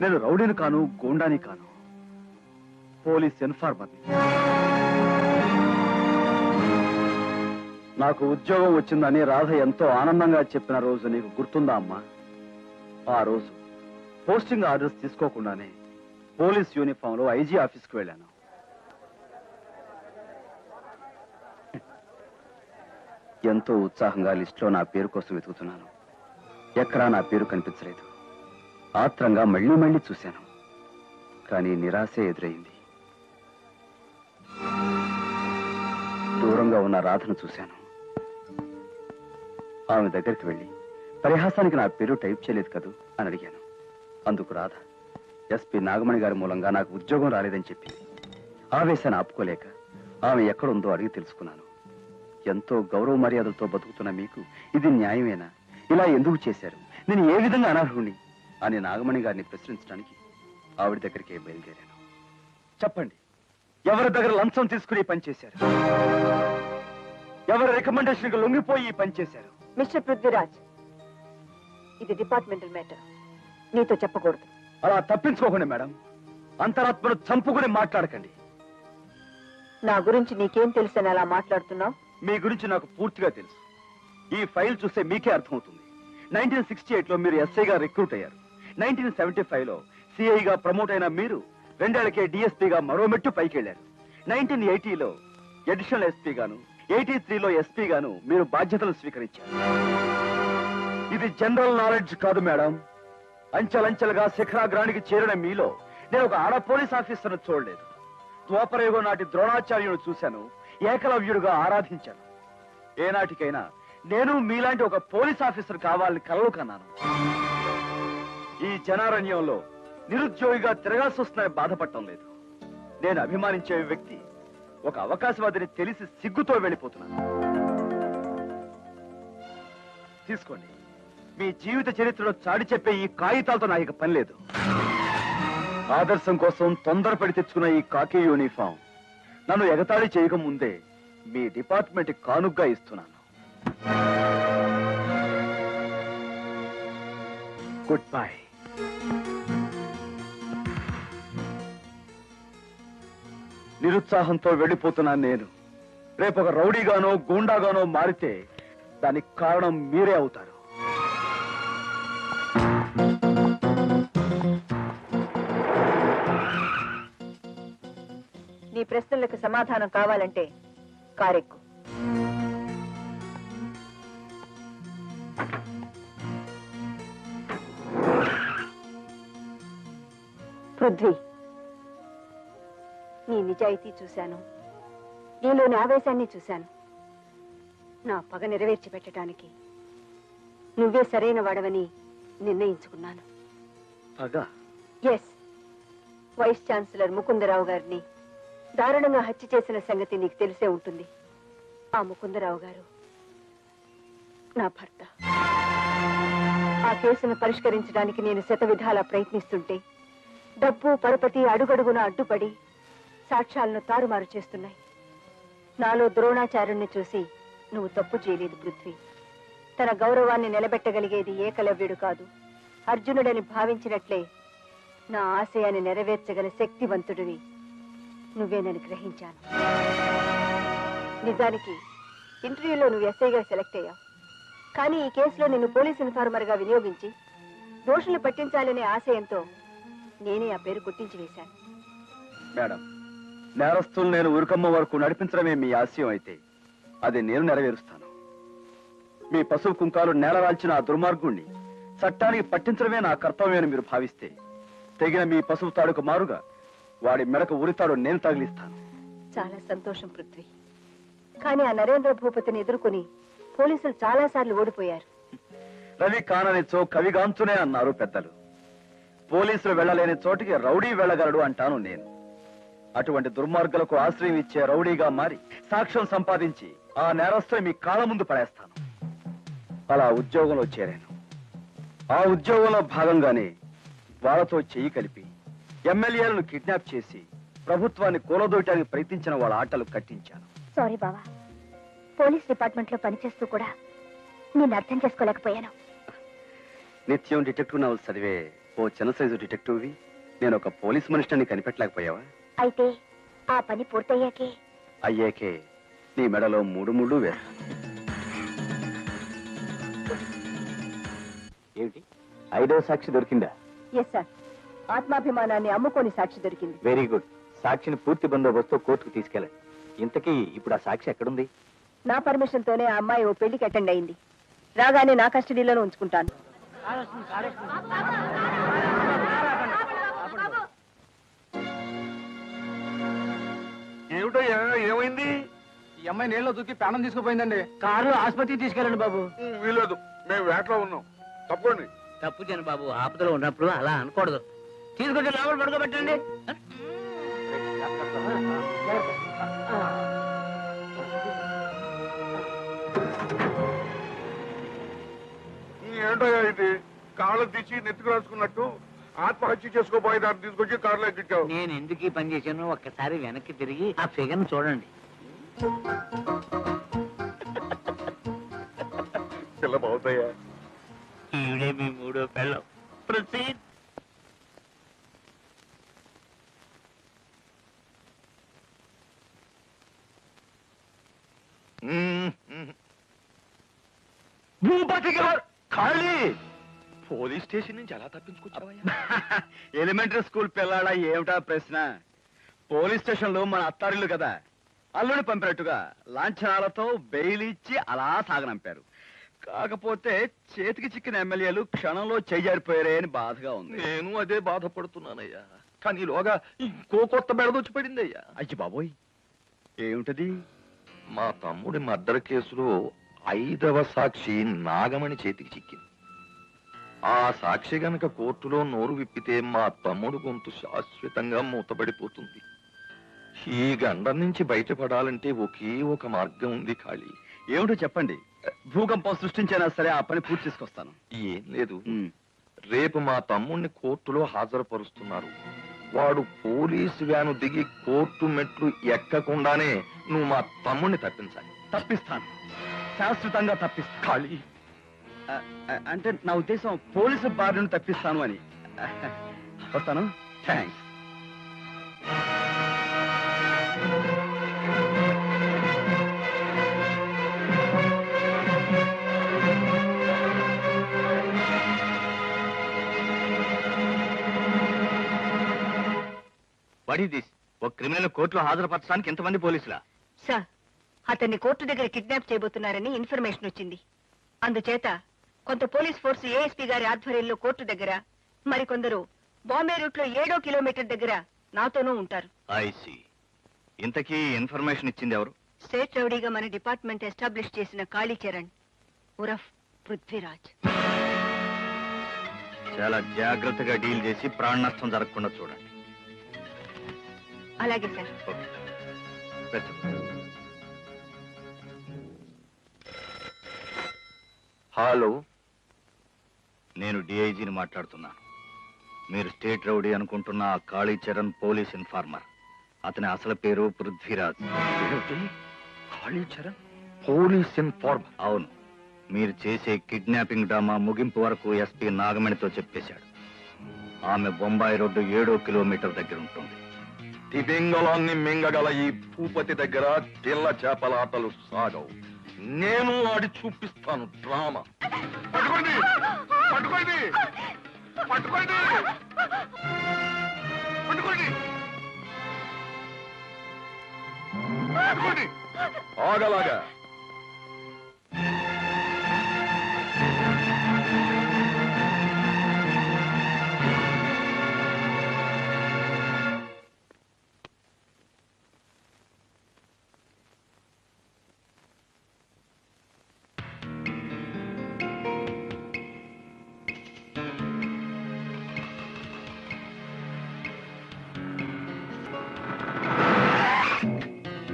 నేను రౌడీని కాను గోండాని కాను. Police informer. నాకు ఉద్యోగం వచ్చిందని రాధ ఎంతో ఆనందంగా చెప్పిన రోజు నీకు గుర్తుందా అమ్మా? ఆ రోజు పోస్టింగ్ ఆర్డర్స్ తీసుకోకుండానే పోలీస్ యూనిఫామ్లో ఐజీ ఆఫీస్కి వెళ్ళాను. ఎంతో ఉత్సాహంగా లిస్టులో నా పేరు కోసం వెతుకుతున్నాను. ఎక్కడా నా పేరు కనిపించలేదు. ఆత్రంగా మళ్ళీ మళ్ళీ చూశాను. కానీ నిరాశే ఎదురైంది. దూరంగా ఉన్న రాధను చూశాను. ఆమె దగ్గరికి వెళ్ళి పరిహాసానికి నా పేరు టైప్ చేయలేదు కదూ? అని అడిగాను. అందుకు రాధ ఎస్పీ నాగమణి గారి మూలంగా నాకు ఉద్యోగం రాలేదని చెప్పింది ఆవేశాన్ని ఆపుకోలేక ఆమె ఎక్కడుందో అడిగి తెలుసుకున్నాను. ఎంతో గౌరవ మర్యాదలతో బతుకుతున్న మీకు ఇది న్యాయమేనా? ఇలా ఎందుకు చేశారు? నేను ఏ విధంగా అనర్హుణ్ణి? అని నాగమణి గారిని ప్రశ్నించడానికి ఆవిడ దగ్గరికి బయలుదేరాను. చెప్పండి ఎవరి దగ్గర లంచం తీసుకుని ఈ పని చేశారు? ఎవరి రికమెండేషన్ లొంగిపోయి ఈ పని చేశారు? మిస్టర్ పృథ్వీరాజ్ ఇది డిపార్ట్మెంటల్ మ్యాటర్. నీతో చెప్పకూడదు. అలా తప్పించుకోకండి మేడం. అంతరాత్మను చంపుకుని మాట్లాడకండి. నా గురించి నీకేం తెలుసని అలా మాట్లాడుతున్నావు? మీ గురించి నాకు పూర్తిగా తెలుసు. ఈ ఫైల్ చూస్తే మీకే అర్థమవుతుంది. నైన్టీన్ సిక్స్టీ ఎయిట్లో మీరు ఎస్ఐగా రిక్రూట్ అయ్యారు. నైన్టీన్ సెవెంటీ ఫైవ్లో సిఐగా ప్రమోట్ అయిన మీరు రెండేళ్ళకే డిఎస్పీగా మరో మెట్టు పైకెళ్ళారు నైన్టీన్ ఎయిటీలో అడిషనల్ ఎస్పీగాను ఎయిటీ త్రీలో ఎస్పీగాను మీరు బాధ్యతలు స్వీకరించారు. ఇది జనరల్ నాలెడ్జ్ కాదు మేడం. అంచెలంచెలుగా శిఖరాగ్రానికి చేరిన మీలో నేను ఒక ఆడ పోలీస్ ఆఫీసర్ను చూడలేదు. ద్వాపరయుగం నాటి ద్రోణాచార్యుడు చూశాను ఏకలవ్యుడుగా ఆరాధించాను. ఏనాటికైనా నేను మీలాంటి ఒక పోలీస్ ఆఫీసర్ కావాలని కలలు కన్నాను. ఈ జనారణ్యంలో నిరుద్యోగిగా తిరగాల్సి వస్తుందని బాధపడటం లేదు. నేను అభిమానించే వ్యక్తి ఒక అవకాశవాదిని తెలిసి సిగ్గుతో వెళ్ళిపోతున్నాను. తీసుకోండి. మీ జీవిత చరిత్రలో చాడి చెప్పే ఈ కాగితాలతో నాకు ఇక పని లేదు. ఆదర్శం కోసం తొందరపడి తెచ్చుకున్న ఈ కాకి యూనిఫామ్ నన్ను ఎగతాళి చేయక ముందే మీ డిపార్ట్మెంట్ కానుగ్గా ఇస్తున్నాను. గుడ్ బై నిరుత్సాహంతో వెళ్ళిపోతున్నాను నేను. రేపు ఒక రౌడీగానో గూండాగానో మారితే దానికి కారణం మీరే అవుతారు. నీ ప్రశ్నలకు సమాధానం కావాలంటే కారెక్కు. పృథ్వీ. నీ నిజాయితీ చూశాను. నీలోని ఆవేశాన్ని చూశాను. నా పగ నెరవేర్చి పెట్టడానికి నువ్వే సరైన వాడవని నిర్ణయించుకున్నాను. పగ? ఎస్ వైస్ ఛాన్సలర్ ముకుందరావు గారిని దారుణంగా హత్య చేసిన సంగతి నీకు తెలిసే ఉంటుంది. ఆ ముకుందరావు గారు నా భర్త. ఆ కేసును పరిష్కరించడానికి నేను శత విధాలా ప్రయత్నిస్తుంటే డబ్బు పరపతి అడుగడుగున అడ్డుపడి సాక్ష్యాలను తారుమారు చేస్తున్నాయి. నాలో ద్రోణాచార్యుణ్ణి చూసి నువ్వు తప్పు చేయలేదు పృథ్వీ. తన గౌరవాన్ని నిలబెట్టగలిగేది ఏకలవ్యుడు కాదు. అర్జునుడని భావించినట్లే నా ఆశయాన్ని నెరవేర్చగల శక్తివంతుడివి నువ్వేనని గ్రహించాను. నిజానికి ఇంటర్వ్యూలో నువ్వు ఎస్ఐగా సెలెక్ట్ అయ్యావు. కానీ ఈ కేసులో నిన్ను పోలీస్ ఇన్ఫార్మర్గా వినియోగించి దోషులు పట్టించాలనే ఆశయంతో నేనే ఆ పేరు కొట్టించి వేశాను. మేడం నేరస్తులు నేను ఉరుకమ్మ వరకు నడిపించడమే మీ ఆశయం అయితే అది నేను నెరవేరుస్తాను. మీ పశువు కుంకాలు నేలరాల్చిన ఆ దుర్మార్గుణ్ణి చట్టానికి పట్టించడమే నా కర్తవ్యమని మీరు భావిస్తే తెగిన మీ పశువు తాడుకు మారుగా వాడి మెడకు ఉరితాడు నేను తగిలిస్తాను. చాలా సంతోషం పృథ్వీ. కానీ ఆ నరేంద్ర భూపతిని ఎదుర్కొని పోలీసులు చాలా సార్లు ఓడిపోయారు. రవి కాననిచో కవిగాంచునే అన్నారు పెద్దలు. పోలీసులు వెళ్ళలేని చోటికి రౌడీ వెళ్ళగలడు అంటాను నేను. అటువంటి దుర్మార్గులకు ఆశ్రయం ఇచ్చే రౌడీగా మారి సాక్ష్యం సంపాదించి ఆ నేరస్తుని మీ కాళ్ళ ముందు పడేస్తాను. అలా ఉద్యోగంలో చేరాను. ఆ ఉద్యోగంలో భాగంగానే వాళ్ళతో చెయ్యి కలిపి ఎమ్మెల్యేలను కిడ్నాప్ చేసి ప్రభుత్వాన్ని కూలదోయటానికి ప్రయత్నించిన వాళ్ళ ఆటలు కట్టించాను. సారీ బావా. పోలీస్ డిపార్ట్మెంట్లో పనిచేస్తూ కూడా నేను అర్థం చేసుకోలేకపోయాను. నిత్యం డిటెక్టివ్ నవల్స్ చదివే ఓ చిన్న సైజు డిటెక్టివ్వి. నేను ఒక పోలీస్ మనిషిని కనిపెట్టలేకపోయావా? అయితే ఆ పని పూర్తయ్యాకే. అయ్యాకే. నీ మెడలో మూడు మూడు వేస్తా. ఏమిటి? ఐదో సాక్షి దొరికిందా? ఎస్ సార్ ఆత్మాభిమానాన్ని అమ్ముకొని సాక్షి దొరికింది. వెరీ గుడ్ సాక్షిని పూర్తి బందోబస్తు కోర్టుకు తీసుకెళ్ళండి. ఇంతకీ ఇప్పుడు ఆ సాక్షి ఎక్కడుంది? నా పర్మిషన్ తోనే ఆ అమ్మాయి ఓ పెళ్ళికి అటెండ్ అయింది. రాగానే నా కస్టడీలోనే ఉంచుకుంటాను. ఏమిటయ్యా ఏమైంది? ఈ అమ్మాయి నీళ్ళలో దూకి ప్రాణం తీసుకుపోయిందండి. కారులో ఆసుపత్రికి తీసుకెళ్ళండి బాబు. వీలేదు మేము వేటలో ఉన్నాం. తప్పకోండి. తప్పు చేయను బాబు. ఆపదలో ఉన్నప్పుడు అలా అనకూడదు. తీసుకుంటే లోపల పడుకోబెట్టండి. ఏంటయ్యా ఇది? కాళ్ళు తీసి నెత్తికి రాసుకున్నట్టు ఆత్మహత్య చేసుకోబోయే దాన్ని తీసుకొచ్చి కారులో ఎక్కించావు. నేను ఎందుకు ఈ పని చేశాను ఒక్కసారి వెనక్కి తిరిగి ఆ ఫిగర్ చూడండి. పిల్ల బాగుతాయా ఈవిడే మీ మూడో పెళ్ళం ప్రొసీడ్ భూపతి గారు ఖాళీ. పోలీస్ స్టేషన్ నుంచి ఎలా తప్పించుకొచ్చావయ్యా? ఎలిమెంటరీ స్కూల్ పిల్లాడా ఏమిటా ప్రశ్న? పోలీస్ స్టేషన్లో మన అత్తారిల్లు కదా. అల్లుని పంపినట్టుగా లాంఛనాలతో బెయిల్ ఇచ్చి అలా సాగనంపారు. కాకపోతే చేతికి చిక్కిన ఎమ్మెల్యేలు క్షణంలో చెయ్యారిపోయారే అని బాధగా ఉంది. నేను అదే బాధపడుతున్నానయ్యా. కానీ ఈలోగా ఇంకో కొత్త బెడదొచ్చి పడింది అయ్యా అయ్యి బాబోయ్. ఏమిటది? మా తమ్ముడి మర్డర్ కేసులో ఐదవ సాక్షి నాగమణి చేతికి చిక్కింది. ఆ సాక్షి గనక కోర్టులో నోరు విప్పితే మా తమ్ముడు గొంతు శాశ్వతంగా మూతపడిపోతుంది. ఈ గండం నుంచి బయటపడాలంటే ఒకే ఒక మార్గం ఉంది ఖాళీ. ఏమిటో చెప్పండి. భూకంపం సృష్టించైనా సరే ఆ పని పూర్తి చేసుకొస్తాను. ఏం లేదు. రేపు మా తమ్ముణ్ణి కోర్టులో హాజరుపరుస్తున్నారు. వాడు పోలీసు వ్యాను దిగి కోర్టు మెట్లు ఎక్కకుండానే నువ్వు మా తమ్ముణ్ణి తప్పించాలి. తప్పిస్తాను. శాశ్వతంగా తప్పిస్తాను. ఖాళీ. అంటే నా ఉద్దేశం పోలీసు బారి నుండి తప్పిస్తాను అని. వస్తాను. థ్యాంక్స్. వాట్ ఈస్ దిస్ ఒక క్రిమినల్ కోర్టులో హాజరుపరచడానికి ఎంతమంది పోలీసులా? సార్ అతన్ని కోర్టు దగ్గర కిడ్నాప్ చేయబోతున్నారని ఇన్ఫర్మేషన్ వచ్చింది. అందుచేత కొంత పోలీస్ ఫోర్స్ ఏఎస్పీ గారి ఆధ్వర్యంలో కోర్టు దగ్గర మరికొందరు బాంబే రూట్లో ఏడో కిలోమీటర్ దగ్గర నాతోనూ ఉంటారు. ఐసి ఇంతకీ ఇన్ఫర్మేషన్ ఇచ్చింది ఎవరు? స్టేట్ రౌడీగా మన డిపార్ట్మెంట్ ఎస్టాబ్లిష్ చేసిన కాళీచరణ్ ఉరఫ్ పృథ్వీరాజ్. చాలా జాగ్రత్తగా డీల్ చేసి ప్రాణ నష్టం జరగకుండా చూడండి. అలాగే సార్. ఓకే. హలో. నేను డిఐజీని మాట్లాడుతున్నాను. మీరు స్టేట్ రౌడీ అనుకుంటున్న ఆ కాళీచరణ్ పోలీస్ ఇన్ఫార్మర్. అతని అసలు పేరు పృథ్వీరాజ్. Kalicharan police informer. అవును. మీరు చేసే కిడ్నాపింగ్ డ్రామా ముగింపు వరకు ఎస్పీ నాగమణితో చెప్పేశాడు. ఆమె బొంబాయి రోడ్డు ఏడో కిలోమీటర్ దగ్గర ఉంటుంది. తిమింగళాన్ని మింగగల ఈ భూపతి దగ్గర తెల్ల చేపల ఆటలు సాగవు. నేను ఆడి చూపిస్తాను డ్రామా. పట్టుకోండి. పట్టుకోండి. పట్టుకోండి. ఆగలాగా.